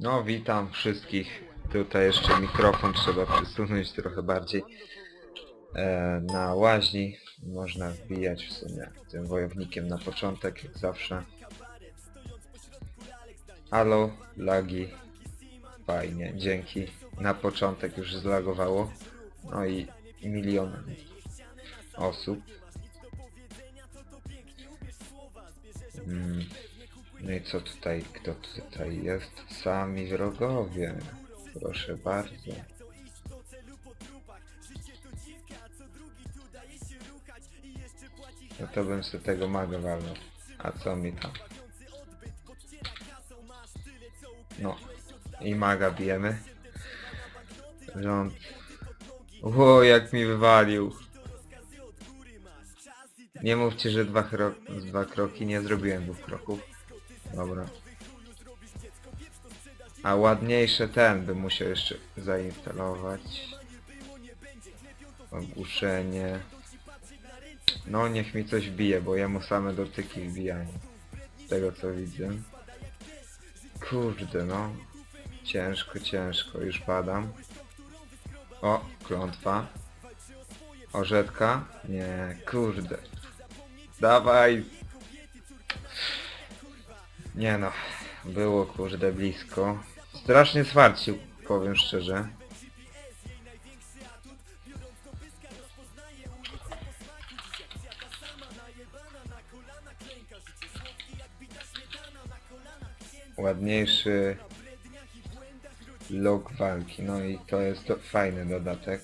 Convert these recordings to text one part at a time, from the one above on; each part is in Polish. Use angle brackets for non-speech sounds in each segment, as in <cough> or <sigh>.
No, witam wszystkich. Tutaj jeszcze mikrofon trzeba przysunąć trochę bardziej. E, na łaźni można wbijać w sumie tym wojownikiem na początek, jak zawsze. Halo, lagi. Fajnie, dzięki. Na początek już zlagowało. No i milion osób. Mm. No i co tutaj, kto tutaj jest? Sami wrogowie. Proszę bardzo. No to bym sobie tego maga walnął. A co mi tam? No. I maga bijemy. Rząd. O, jak mi wywalił. Nie mówcie, że dwa, dwa kroki. Nie zrobiłem dwóch kroków. Dobra. A ładniejsze ten bym musiał jeszcze zainstalować. Ogłuszenie. No niech mi coś bije, bo jemu same dotyki wbijają. Z tego co widzę. Kurde no. Ciężko, ciężko. Już padam. O, klątwa. Orzetka? Nie, kurde. Dawaj, nie no, było kurde blisko. Strasznie zwarcił, powiem szczerze. Ładniejszy log walki, no i to jest to fajny dodatek.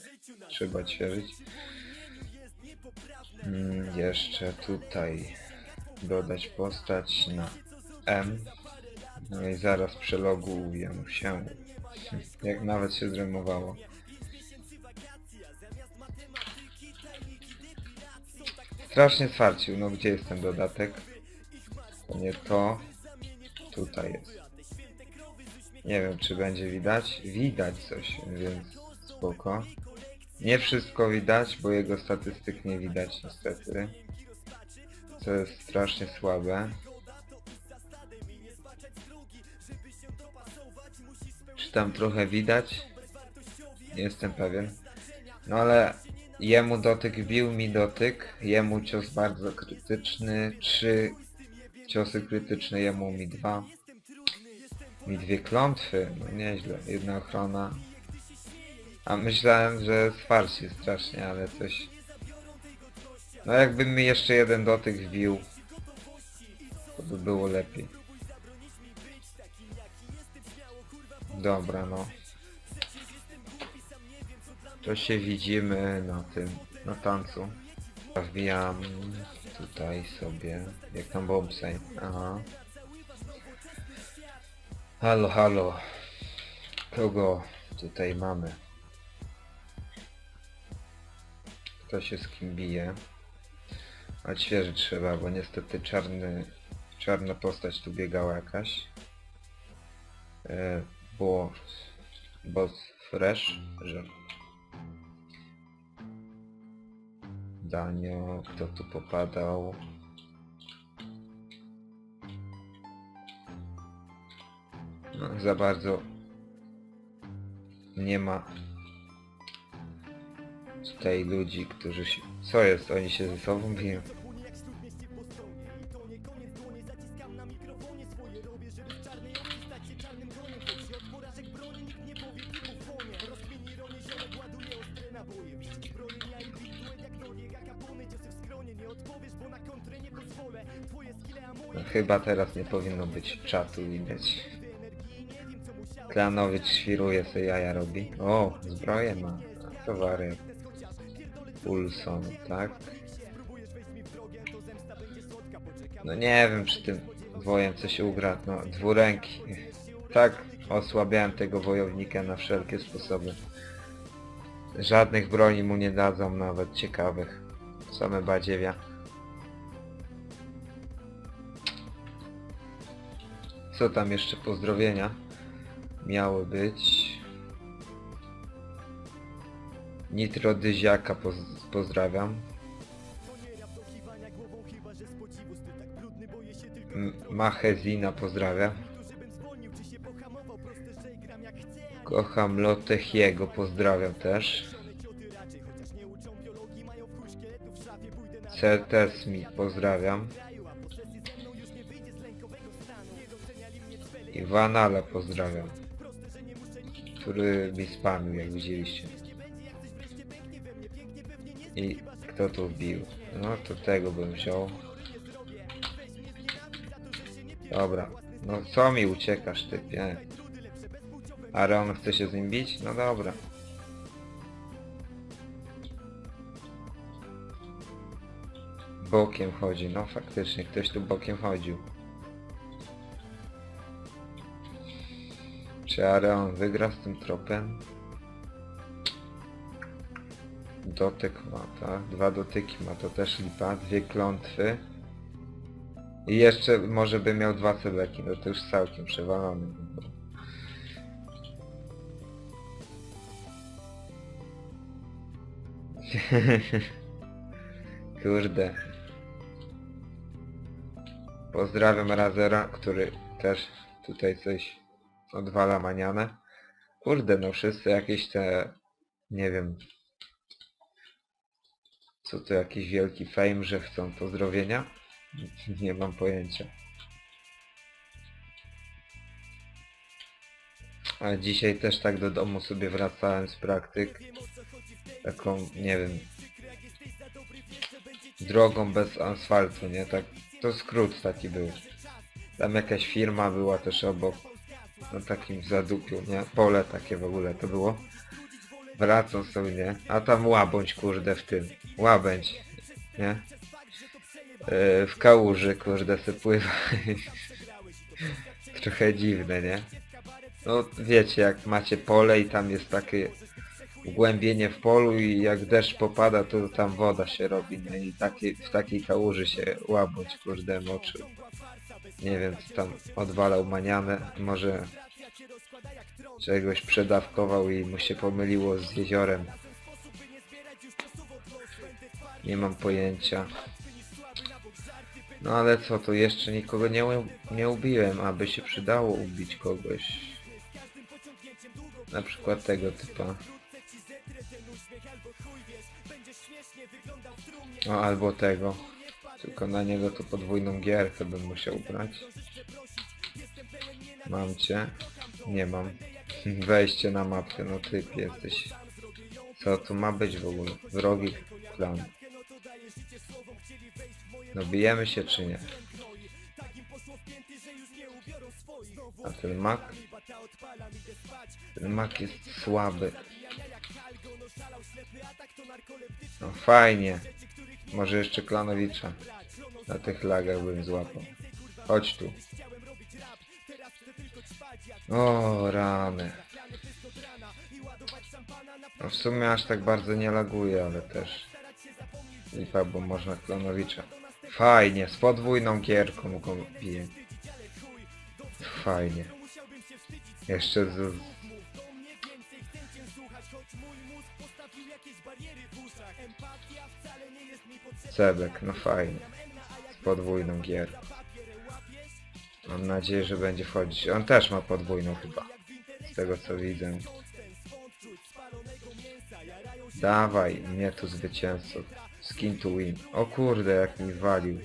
Trzeba ćwiczyć. Jeszcze tutaj dodać postać na M. No i zaraz przeloguję się. Jak nawet się zrymowało. Strasznie zwarcił, no gdzie jest ten dodatek? To nie to. Tutaj jest. Nie wiem czy będzie widać. Widać coś, więc spoko. Nie wszystko widać, bo jego statystyk nie widać niestety. Co jest strasznie słabe. Czy tam trochę widać? Nie jestem pewien. No ale jemu dotyk bił mi dotyk, jemu cios bardzo krytyczny, trzy ciosy krytyczne, jemu mi dwa. Mi dwie klątwy, no nieźle, jedna ochrona. A myślałem, że zwarcie strasznie, ale coś... No jakby mi jeszcze jeden dotyk wbił, to by było lepiej. Dobra, no. To się widzimy na tym, na tancu. Wbijam tutaj sobie, jak tam bobsej. Aha. Halo, halo. Kogo tutaj mamy? Kto się z kim bije? Odświeżyć trzeba, bo niestety czarny, czarna postać tu biegała jakaś. E, było boss fresh, że Danio, kto tu popadał? No, za bardzo nie ma tutaj ludzi, którzy się... Co jest? Oni się ze sobą biją? No, chyba teraz nie powinno być czatu widać. Klanowicz świruje se jaja robi. O, zbroję ma. To wariat. Pulson, tak? No nie wiem, czy tym wojem coś ugra. No, dwuręki. Tak osłabiałem tego wojownika na wszelkie sposoby. Żadnych broni mu nie dadzą nawet ciekawych. Same badziewia. Co tam jeszcze pozdrowienia? Miały być. Nitrodyziaka poz pozdrawiam. Machezina pozdrawiam. Kocham Lotechiego, pozdrawiam też. CT Smith, pozdrawiam. Iwanala pozdrawiam. Który mi spamił, jak widzieliście. I kto tu wbił? No to tego bym wziął. Dobra. No co mi uciekasz typie? Aaron chce się z nim bić? No dobra. Bokiem chodzi, no faktycznie ktoś tu bokiem chodził. Czy Areon wygra z tym tropem? Dotyk ma, tak? Dwa dotyki ma, to też lipa. Dwie klątwy. I jeszcze może by miał dwa cebeki, no to już całkiem przewalony. <laughs> Kurde. Pozdrawiam Razera, który też tutaj coś odwala manianę. Kurde, no wszyscy jakieś te... Nie wiem... Co to jakiś wielki fame, że chcą pozdrowienia? <laughs> Nie mam pojęcia. A dzisiaj też tak do domu sobie wracałem z praktyk. Taką, nie wiem, drogą bez asfaltu, nie? Tak, to skrót taki był. Tam jakaś firma była też obok. Na takim zadupiu, nie? Pole takie w ogóle to było. Wracam sobie, nie? A tam łabądź, kurde, w tym. Łabędź, nie? Yy, w kałuży, kurde, se pływa. <laughs> Trochę dziwne, nie? No, wiecie, jak macie pole i tam jest takie głębienie w polu i jak deszcz popada, to tam woda się robi, nie? I takie, w takiej kałuży się łabądź, kurde, moczył. Nie wiem, co tam odwalał manianę, może czegoś przedawkował i mu się pomyliło z jeziorem. Nie mam pojęcia. No ale co, to jeszcze nikogo nie, nie ubiłem, aby się przydało ubić kogoś. Na przykład tego typa. O, albo tego. Tylko na niego to podwójną gierkę bym musiał brać. Mam cię. Nie mam. <laughs> Wejście na mapkę, no typ jesteś. Co tu ma być w ogóle? Wrogi plan. No bijemy się czy nie? A ten mak? Ten mak jest słaby. No fajnie. Może jeszcze Klanowicza. Na tych lagach bym złapał. Chodź tu. O, rany. No w sumie aż tak bardzo nie laguje, ale też... Lipa, bo można Klonowicza. Fajnie, z podwójną gierką go bije. Fajnie. Jeszcze z... Cebek, no fajnie. Z podwójną gierką. Mam nadzieję, że będzie wchodzić. On też ma podwójną chyba. Z tego co widzę. Dawaj, mnie tu zwycięzcą. Skin to win. O kurde, jak mi walił.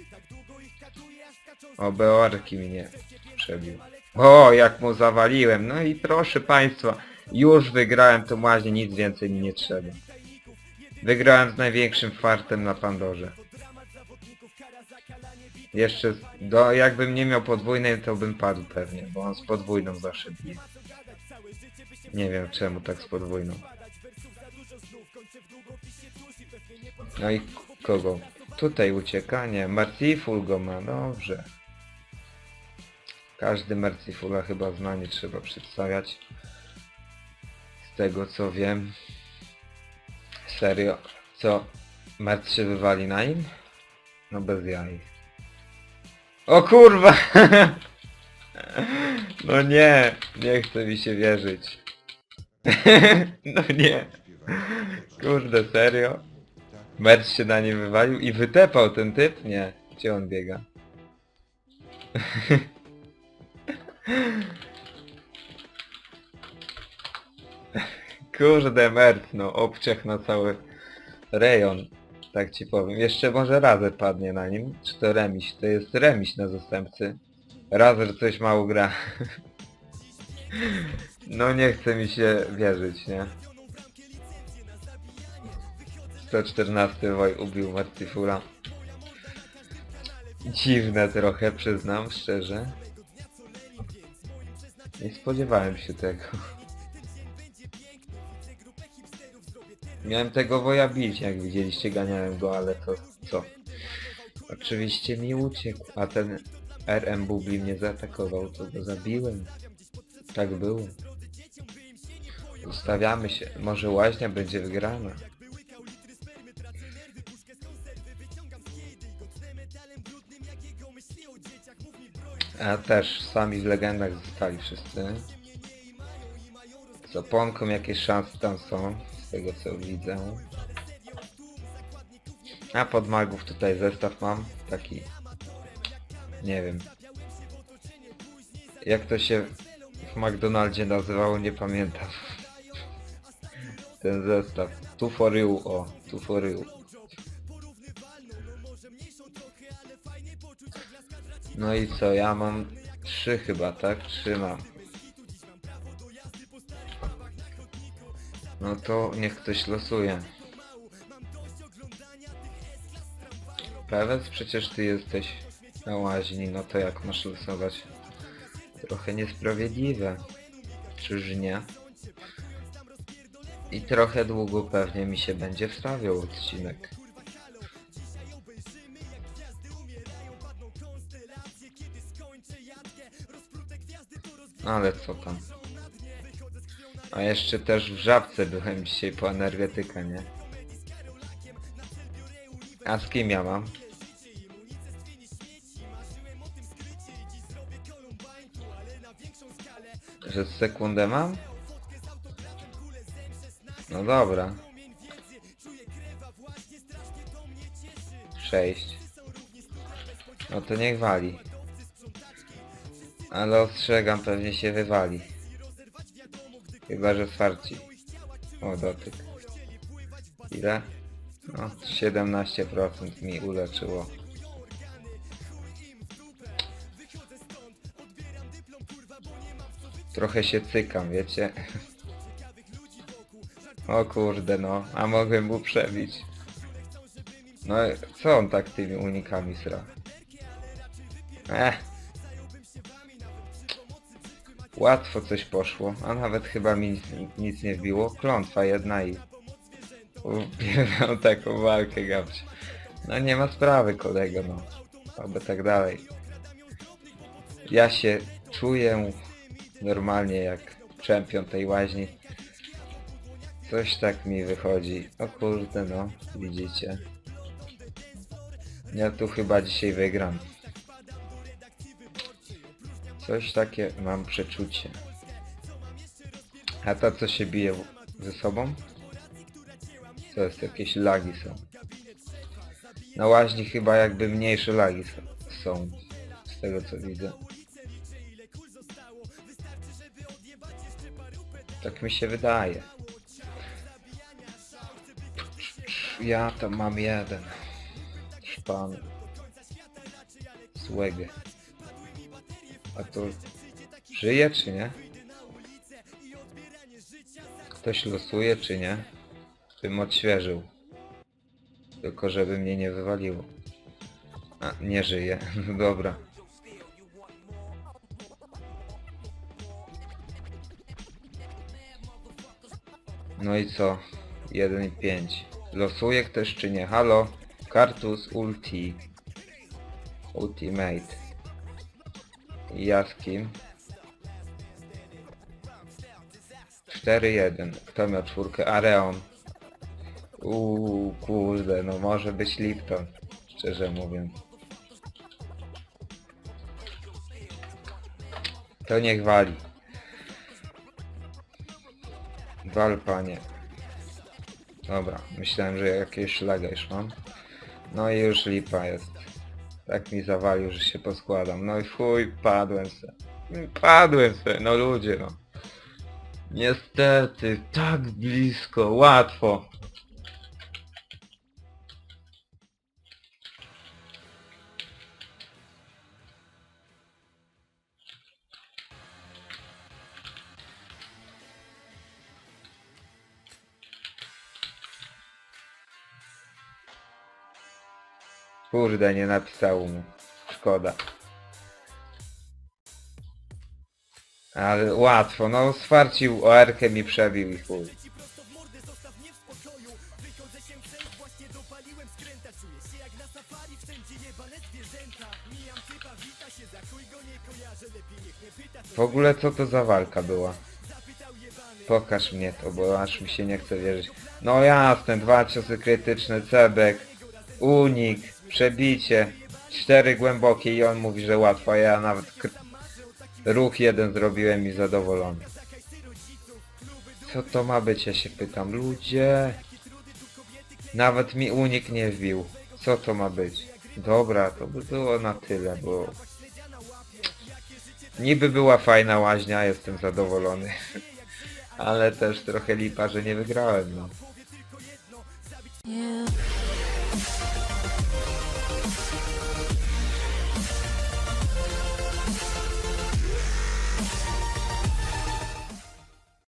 O, Beorki mnie przebił. O, jak mu zawaliłem. No i proszę państwa, już wygrałem tą łaźnię, nic więcej mi nie trzeba. Wygrałem z największym fartem na Pandorze. Jeszcze, do, jakbym nie miał podwójnej, to bym padł pewnie, bo on z podwójną zawsze bije. Nie wiem czemu tak z podwójną. No i kogo? Tutaj uciekanie. Merciful go ma, dobrze. Każdy Mercifula chyba zna, nie trzeba przedstawiać. Z tego co wiem. Serio? Co? Merc się wywali na nim? No bez jaj. O kurwa! <laughs> No nie, nie chce mi się wierzyć. <laughs> No nie. Kurde, serio? Merc się na nim wywalił i wytepał ten typ? Nie. Gdzie on biega? <laughs> Kurde merd, no obciach na cały rejon, tak ci powiem. Jeszcze może Razer padnie na nim, czy to remis? To jest remis na zastępcy. Razer coś mało gra. <laughs> No nie chce mi się wierzyć, nie? 114 Woj ubił Martifula. Dziwne trochę, przyznam szczerze. Nie spodziewałem się tego. Miałem tego woja bić, jak widzieliście, ganiałem go, ale to co? Oczywiście mi uciekł, a ten RM Bubli mnie zaatakował, to go zabiłem. Tak było. Ustawiamy się, może łaźnia będzie wygrana. A też sami w legendach zostali wszyscy. Z oponką jakieś szanse tam są, z tego co widzę. A pod magów tutaj zestaw mam, taki... Nie wiem. Jak to się w McDonaldzie nazywało, nie pamiętam. <laughs> Ten zestaw. Tu for you, o, tu for you. No i co, ja mam trzy chyba, tak? Trzy mam. No to niech ktoś losuje. Pewec, przecież ty jesteś na łaźni, no to jak masz losować? Trochę niesprawiedliwe. Czyż nie? I trochę długo pewnie mi się będzie wstawiał odcinek. Ale co tam? A jeszcze też w żabce byłem dzisiaj po energetykę, nie? A z kim ja mam? Że sekundę mam? No dobra. Sześć. No to niech wali. Ale ostrzegam, pewnie się wywali. Chyba, że farci. O, dotyk. Ile? No, 17% mi uleczyło. Trochę się cykam, wiecie? O kurde no, a mogłem mu przebić. No co on tak tymi unikami sra? Ech. Łatwo coś poszło, a nawet chyba mi nic, nic nie wbiło. Klątwa jedna i... Upierdam <laughs> taką walkę gabcie. No nie ma sprawy kolego no. Oby tak dalej. Ja się czuję normalnie jak czempion tej łaźni. Coś tak mi wychodzi. O kurde no, widzicie. Ja tu chyba dzisiaj wygram. Coś takie mam przeczucie. A ta co się bije ze sobą? Co jest, jakieś lagi są. Na łaźni chyba jakby mniejsze lagi są. Z tego co widzę. Tak mi się wydaje. Ja tam mam jeden. Szpan. Złego. A to żyje czy nie? Ktoś losuje czy nie? Bym odświeżył. Tylko żeby mnie nie wywaliło. A, nie żyje. <laughs> No dobra. No i co? 1 i 5. Losuje ktoś czy nie? Halo? Kartus Ulti. Ultimate. I ja z kim? 4-1. Kto miał czwórkę? Areon. Uuu, kurde, no może być Lipton. Szczerze mówiąc. To niech wali. Wal panie. Dobra, myślałem, że jakieś szlaga już mam. No i już lipa jest. Tak mi zawalił, że się poskładam. No i chuj, padłem se. Padłem se, no ludzie no. Niestety, tak blisko, łatwo. Kurde, nie napisało mu. Szkoda. Ale łatwo, no swarcił OR-kę mi przebił i chuj. W ogóle co to za walka była? Pokaż mnie to, bo aż mi się nie chce wierzyć. No jasne, dwa ciosy krytyczne, cebek, unik, przebicie, cztery głębokie i on mówi, że łatwo, ja nawet ruch jeden zrobiłem i zadowolony. Co to ma być, ja się pytam. Ludzie! Nawet mi unik nie wbił. Co to ma być? Dobra, to by było na tyle, bo... Niby była fajna łaźnia, jestem zadowolony. <laughs> Ale też trochę lipa, że nie wygrałem, no.